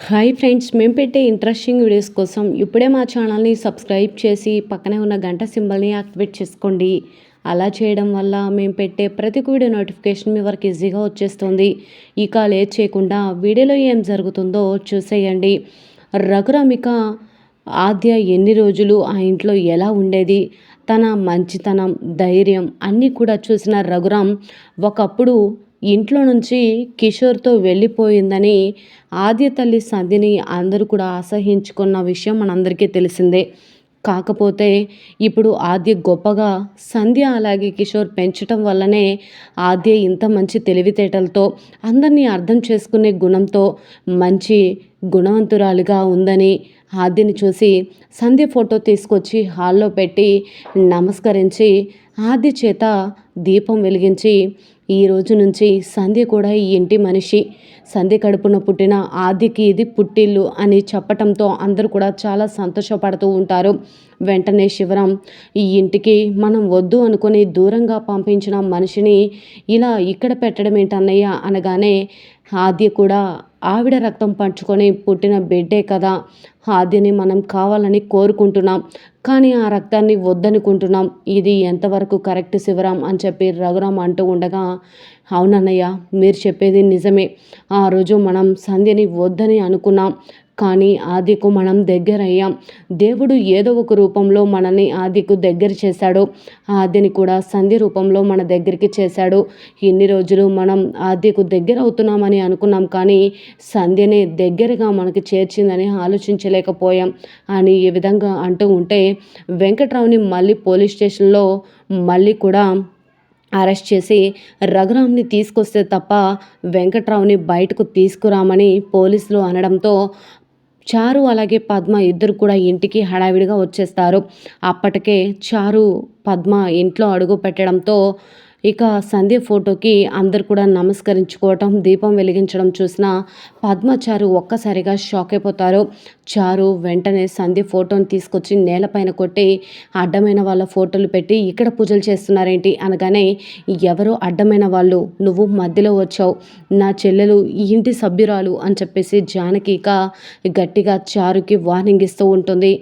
Hi friends మేము పెట్టే interesting videos కోసం ఇప్పుడే మా ఛానల్ని సబ్స్క్రైబ్ చేసి పక్కనే ఉన్న గంట సింబల్ని యాక్టివేట్ చేసుకోండి. అలా చేయడం వల్ల మేము పెట్టే ప్రతి వీడియో నోటిఫికేషన్ మీ వరకు ఈజీగా వచ్చేస్తుంది. ఇక లేట్ చేయకుండా వీడియోలో ఏం జరుగుతుందో చూసేయండి. రఘురామిక ఆద్య ఎన్ని రోజులు ఆ ఇంట్లో ఎలా ఉండేది? తన మంచితనం ధైర్యం అన్నీ కూడా చూసిన రఘురామ్ ఒకప్పుడు ఇంట్లో నుంచి కిషోర్తో వెళ్ళిపోయిందని ఆద్య తల్లి సంధిని అందరూ కూడా అసహించుకున్న విషయం మనందరికీ తెలిసిందే. కాకపోతే ఇప్పుడు ఆద్య గొప్పగా సంధ్య అలాగే కిషోర్ పెంచటం వల్లనే ఆద్య ఇంత మంచి తెలివితేటలతో అందరినీ అర్థం చేసుకునే గుణంతో మంచి గుణవంతురాలుగా ఉందని ఆద్యని చూసి సంధ్య ఫోటో తీసుకొచ్చి హాల్లో పెట్టి నమస్కరించి ఆద్య చేత దీపం వెలిగించి ఈ రోజు నుంచి సంధ్య కూడా ఈ ఇంటి మనిషి. సంధ్య కడుపున పుట్టిన ఆదికి ఇది పుట్టిల్లు అని చెప్పటంతో అందరూ కూడా చాలా సంతోషపడుతూ ఉంటారు. వెంటనే శివరాం ఈ ఇంటికి మనం వద్దు అనుకుని దూరంగా పంపించిన మనిషిని ఇలా ఇక్కడ పెట్టడం ఏంటన్నయ్య అనగానే ఆద్య కూడా ఆవిడ రక్తం పంచుకొని పుట్టిన బిడ్డే కదా. ఆద్యని మనం కావాలని కోరుకుంటున్నాం. కానీ ఆ రక్తాన్ని వద్దనుకుంటున్నాం. ఇది ఎంతవరకు కరెక్ట్ శివరాం అని చెప్పి రఘురాం అంటూ ఉండగా అవునన్నయ్య మీరు చెప్పేది నిజమే. ఆ రోజు మనం సంధ్యని వద్దని అనుకున్నాం. కానీ ఆదికు మనం దగ్గరయ్యాం. దేవుడు ఏదో ఒక రూపంలో మనల్ని ఆదికు దగ్గర చేశాడు. ఆదిని కూడా సంధి రూపంలో మన దగ్గరికి చేశాడు. ఇన్ని రోజులు మనం ఆదికు దగ్గర అవుతున్నామని అనుకున్నాం కానీ సంధ్యని దగ్గరగా మనకి చేర్చిందని ఆలోచించలేకపోయాం అని ఈ విధంగా అంటూ ఉంటే వెంకట్రావుని మళ్ళీ పోలీస్ స్టేషన్లో మళ్ళీ కూడా అరెస్ట్ చేసి రఘురామ్ని తీసుకొస్తే తప్ప వెంకట్రావుని బయటకు తీసుకురామని పోలీసులు అనడంతో చారు అలాగే పద్మ ఇద్దరు కూడా ఇంటికి హడావిడిగా వచ్చేస్తారు. అప్పటికే చారు పద్మ ఇంట్లో అడుగు పెట్టడంతో ఇక సంధ్య ఫోటోకి అందరు కూడా నమస్కరించుకోవటం దీపం వెలిగించడం చూసిన పద్మచారు ఒక్కసారిగా షాక్ అయిపోతారు. చారు వెంటనే సంధ్య ఫోటోని తీసుకొచ్చి నేలపైన కొట్టి అడ్డమైన వాళ్ళ ఫోటోలు పెట్టి ఇక్కడ పూజలు చేస్తున్నారేంటి? అనగానే ఎవరో అడ్డమైన వాళ్ళు నువ్వు మధ్యలో వచ్చావు. నా చెల్లెలు ఈ ఇంటి సభ్యురాలు అని చెప్పేసి జానకిక గట్టిగా చారుకి వార్నింగ్ ఇస్తూ ఉంటుంది.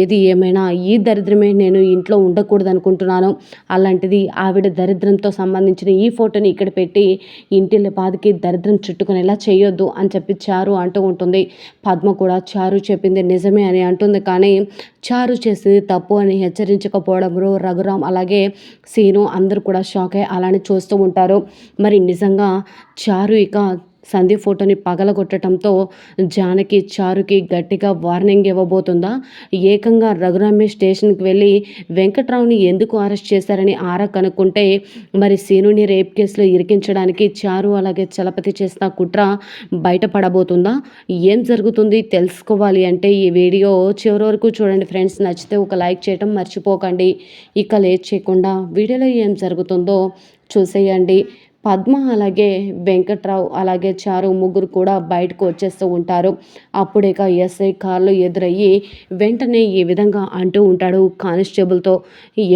ఏది ఏమైనా ఈ దరిద్రమే నేను ఇంట్లో ఉండకూడదు అనుకుంటున్నాను అలాంటిది ఆవిడ దరిద్రంతో సంబంధించిన ఈ ఫోటోని ఇక్కడ పెట్టి ఇంటి పాదికి దరిద్రం చుట్టుకునేలా చేయొద్దు అని చెప్పి చారు అంటూ ఉంటుంది. పద్మ కూడా చారు చెప్పింది నిజమే అని అంటుంది. కానీ చారు చేసింది తప్పు అని హెచ్చరించకపోవడంలో రఘురామ్ అలాగే సీను అందరూ కూడా షాక్ అయ్యి అలానే చూస్తూ ఉంటారు. మరి నిజంగా చారు ఇక సంధి ఫోటోని పగలగొట్టడంతో జానకి చారుకి గట్టిగా వార్నింగ్ ఇవ్వబోతుందా? ఏకంగా రఘురామే స్టేషన్కి వెళ్ళి వెంకట్రావుని ఎందుకు అరెస్ట్ చేశారని ఆరా కనుక్కుంటే మరి సీనుని రేప్ కేసులో ఇరికించడానికి చారు అలాగే చలపతి చేసిన కుట్ర బయటపడబోతుందా? ఏం జరుగుతుంది తెలుసుకోవాలి అంటే ఈ వీడియో చివరి వరకు చూడండి ఫ్రెండ్స్. నచ్చితే ఒక లైక్ చేయడం మర్చిపోకండి. ఇక లేట్ చేయకుండా వీడియోలో ఏం జరుగుతుందో చూసేయండి. పద్మ అలాగే వెంకట్రావు అలాగే చారు ముగ్గురు కూడా బయటకు వచ్చేస్తూ ఉంటారు. అప్పుడేక ఎస్ఐ కార్లు ఎదురయ్యి వెంటనే ఈ విధంగా అంటూ ఉంటాడు కానిస్టేబుల్తో.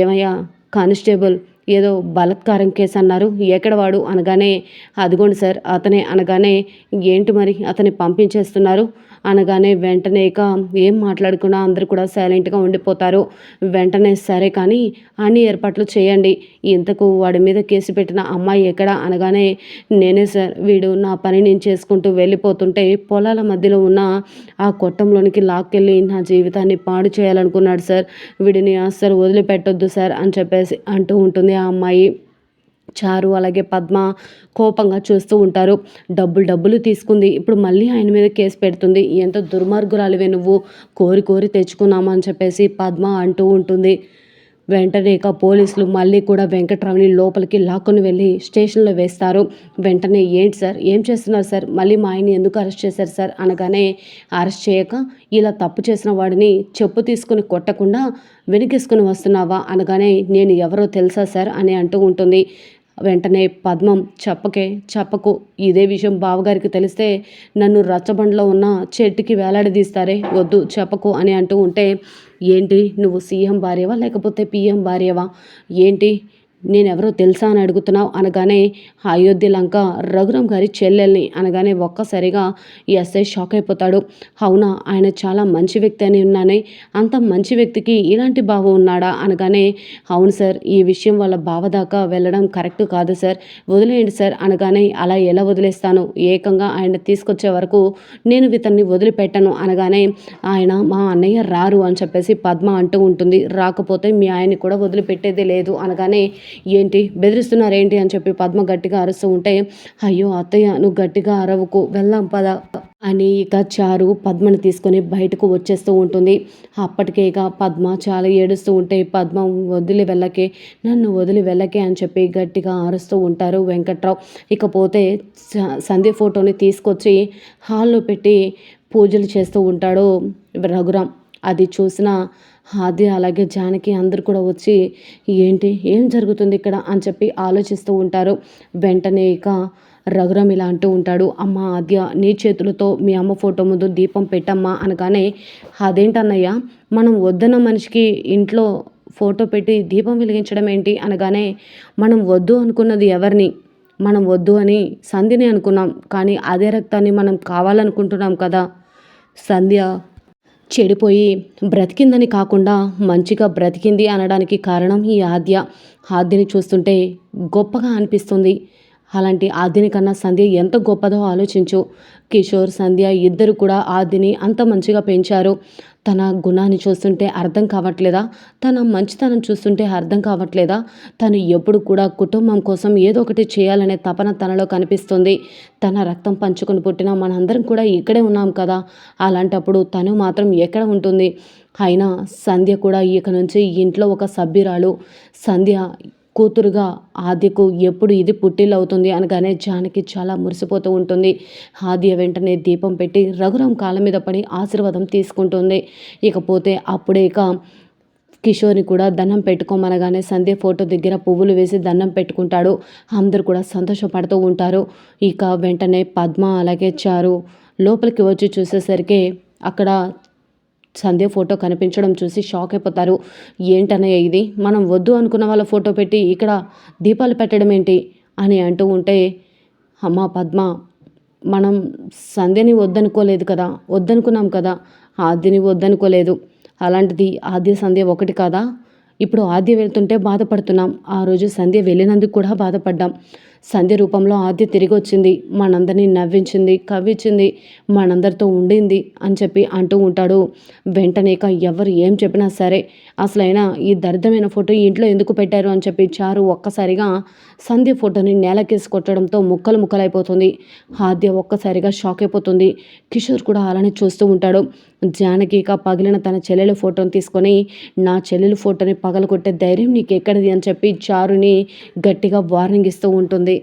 ఏమయ్యా కానిస్టేబుల్ ఏదో బలత్కారం కేసు అన్నారు. ఎక్కడ వాడు అనగానే అదిగోండి సార్ అతనే అనగానే ఏంటి మరి అతన్ని పంపించేస్తున్నారు? అనగానే వెంటనే ఇక ఏం మాట్లాడకుండా అందరూ కూడా సైలెంట్గా ఉండిపోతారు. వెంటనే సరే కానీ అన్ని ఏర్పాట్లు చేయండి. ఇంతకు వాడి మీద కేసు పెట్టిన అమ్మాయి ఎక్కడ? అనగానే నేనే సార్ వీడు నా పని నేను చేసుకుంటూ వెళ్ళిపోతుంటే పొలాల మధ్యలో ఉన్న ఆ కొట్టంలోనికి లాక్కెళ్ళి నా జీవితాన్ని పాడు చేయాలనుకున్నాడు సార్. వీడిని అస్సలు వదిలిపెట్టొద్దు సార్ అని చెప్పేసి అంటూ ఉంటుంది. ఆ అమ్మాయి చారు అలాగే పద్మ కోపంగా చూస్తూ ఉంటారు. డబ్బులు డబ్బులు తీసుకుంది. ఇప్పుడు మళ్ళీ ఆయన మీద కేసు పెడుతుంది. ఎంత దుర్మార్గురాలివే నువ్వు. కోరి కోరి తెచ్చుకున్నామని చెప్పేసి పద్మ అంటూ ఉంటుంది. వెంటనే ఇక పోలీసులు మళ్ళీ కూడా వెంకట్రావుని లోపలికి లాక్కొని వెళ్ళి స్టేషన్లో వేస్తారు. వెంటనే ఏంటి సార్? ఏం చేస్తున్నారు సార్? మళ్ళీ మా ఆయన్ని ఎందుకు అరెస్ట్ చేశారు సార్? అనగానే అరెస్ట్ చేయక ఇలా తప్పు చేసిన వాడిని చెప్పు తీసుకుని కొట్టకుండా వెనకేసుకుని వస్తున్నావా? అనగానే నేను ఎవరో తెలుసా సార్? అని అంటూ ఉంటుంది. వెంటనే పద్మం చెప్పకే చెప్పకు. ఇదే విషయం బావగారికి తెలిస్తే నన్ను రచ్చబండలో ఉన్న చెట్టుకి వేలాడదీస్తారే వద్దు చెప్పకు అని అంటూ ఉంటే ఏంటి నువ్వు సీఎం భార్యవా లేకపోతే పిఎం భార్యవా? ఏంటి నేనెవరో తెలుసా అని అడుగుతున్నావు? అనగానే అయోధ్య లంక రఘురామ్ గారి చెల్లెల్ని అనగానే ఒక్కసారిగా ఈ ఎస్ఐ షాక్ అయిపోతాడు. అవునా? ఆయన చాలా మంచి వ్యక్తి అని ఉన్నానే. అంత మంచి వ్యక్తికి ఇలాంటి భావం ఉన్నాడా? అనగానే అవును సార్ ఈ విషయం వాళ్ళ బావ దాకా వెళ్ళడం కరెక్ట్ కాదు సార్. వదిలేయండి సార్ అనగానే అలా ఎలా వదిలేస్తాను? ఏకంగా ఆయన తీసుకొచ్చే వరకు నేను ఇతన్ని వదిలిపెట్టను. అనగానే ఆయన మా అన్నయ్య రారు అని చెప్పేసి పద్మ అంటూ ఉంటుంది. రాకపోతే మీ ఆయన్ని కూడా వదిలిపెట్టేది లేదు. అనగానే ఏంటి? బెదిరిస్తున్నారేంటి? అని చెప్పి పద్మ గట్టిగా అరుస్తూ ఉంటే అయ్యో అత్తయ్య నువ్వు గట్టిగా అరవకు వెళ్దాం పద అని ఇక చారు పద్మని తీసుకొని బయటకు వచ్చేస్తూ ఉంటుంది. అప్పటికే ఇక పద్మ చాలా ఏడుస్తూ ఉంటే పద్మ వదిలి వెళ్ళకే నన్ను వదిలి వెళ్ళకే అని చెప్పి గట్టిగా అరుస్తూ ఉంటారు వెంకట్రావు. ఇకపోతే సంధ్య ఫోటోని తీసుకొచ్చి హాల్లో పెట్టి పూజలు చేస్తూ ఉంటాడు రఘురామ్. అది చూసిన ఆది అలాగే జానకి అందరు కూడా వచ్చి ఏంటి? ఏం జరుగుతుంది ఇక్కడ? అని చెప్పి ఆలోచిస్తూ ఉంటారు. వెంటనే ఇక రఘురామ్ ఇలా అంటూ ఉంటాడు అమ్మ ఆద్య నీ చేతులతో మీ అమ్మ ఫోటో ముందు దీపం పెట్టమ్మా అనగానే అదేంటన్నయ్య? మనం వద్దన్న మనిషికి ఇంట్లో ఫోటో పెట్టి దీపం వెలిగించడం ఏంటి? అనగానే మనం వద్దు అనుకున్నది ఎవరిని? మనం వద్దు అని సంధిని అనుకున్నాం కానీ అదే రక్తాన్ని మనం కావాలనుకుంటున్నాం కదా? సంధ్య చెడిపోయి బ్రతికిందని కాకుండా మంచిగా బ్రతికింది అనడానికి కారణం ఈ ఆద్య. ఆద్యని చూస్తుంటే గొప్పగా అనిపిస్తుంది. అలాంటి ఆద్యని కన్నా సంధ్య ఎంత గొప్పదో ఆలోచించు. కిషోర్ సంధ్య ఇద్దరు కూడా ఆద్యని అంత మంచిగా పెంచారు. తన గుణాన్ని చూస్తుంటే అర్థం కావట్లేదా? తన మంచితనం చూస్తుంటే అర్థం కావట్లేదా? తను ఎప్పుడు కూడా కుటుంబం కోసం ఏదో ఒకటి చేయాలనే తపన తనలో కనిపిస్తుంది. తన రక్తం పంచుకొని పుట్టిన మనందరం కూడా ఇక్కడే ఉన్నాం కదా? అలాంటప్పుడు తను మాత్రం ఎక్కడ ఉంటుంది? అయినా సంధ్య కూడా ఇక నుంచి ఇంట్లో ఒక సభ్యురాలు. సంధ్య కూతురుగా ఆద్యకు ఎప్పుడు ఇది పుట్టిల్లవుతుంది అనగానే జానకి చాలా మురిసిపోతూ ఉంటుంది. ఆద్య వెంటనే దీపం పెట్టి రఘురాం కాళ్ళ మీద పడి ఆశీర్వాదం తీసుకుంటుంది. ఇకపోతే అప్పుడే ఇక కిషోర్ని కూడా దండం పెట్టుకోమనగానే సంధ్య ఫోటో దగ్గర పువ్వులు వేసి దండం పెట్టుకుంటాడు. అందరూ కూడా సంతోషపడుతూ ఉంటారు. ఇక వెంటనే పద్మ అలాగే చారు లోపలికి వచ్చి చూసేసరికి అక్కడ సంధ్య ఫోటో కనిపించడం చూసి షాక్ అయిపోతారు. ఏంటనే ఇది? మనం వద్దు అనుకున్న వాళ్ళ ఫోటో పెట్టి ఇక్కడ దీపాలు పెట్టడం ఏంటి? అని అంటూ ఉంటే అమ్మ పద్మ మనం సంధ్యని వద్దనుకోలేదు కదా వద్దనుకున్నాం కదా ఆద్యని వద్దనుకోలేదు. అలాంటిది ఆద్య సంధ్య ఒకటి కాదా? ఇప్పుడు ఆద్య వెళ్తుంటే బాధపడుతున్నాం. ఆ రోజు సంధ్య వెళ్ళినందుకు కూడా బాధపడ్డాం. సంధ్య రూపంలో ఆద్య తిరిగి వచ్చింది మనందరినీ నవ్వించింది కవ్వించింది మనందరితో ఉండింది అని చెప్పి అంటూ ఉంటాడు. వెంటనే ఎవరు ఏం చెప్పినా సరే అసలైనా ఈ దరిద్రమైన ఫోటో ఇంట్లో ఎందుకు పెట్టారు అని చెప్పి చారు ఒక్కసారిగా సంధ్య ఫోటోని నేలకేసి కొట్టడంతో ముక్కలు ముక్కలైపోతుంది. ఆద్య ఒక్కసారిగా షాక్ అయిపోతుంది. కిషోర్ కూడా అలానే చూస్తూ ఉంటాడు. జానకి ఇక పగిలిన తన చెల్లెల ఫోటోని తీసుకొని నా చెల్లెల ఫోటోని పగలగొట్టే ధైర్యం నీకు ఎక్కడిది అని చెప్పి చారుని గట్టిగా వార్నింగ్ ఇస్తూ ఉంటుంది.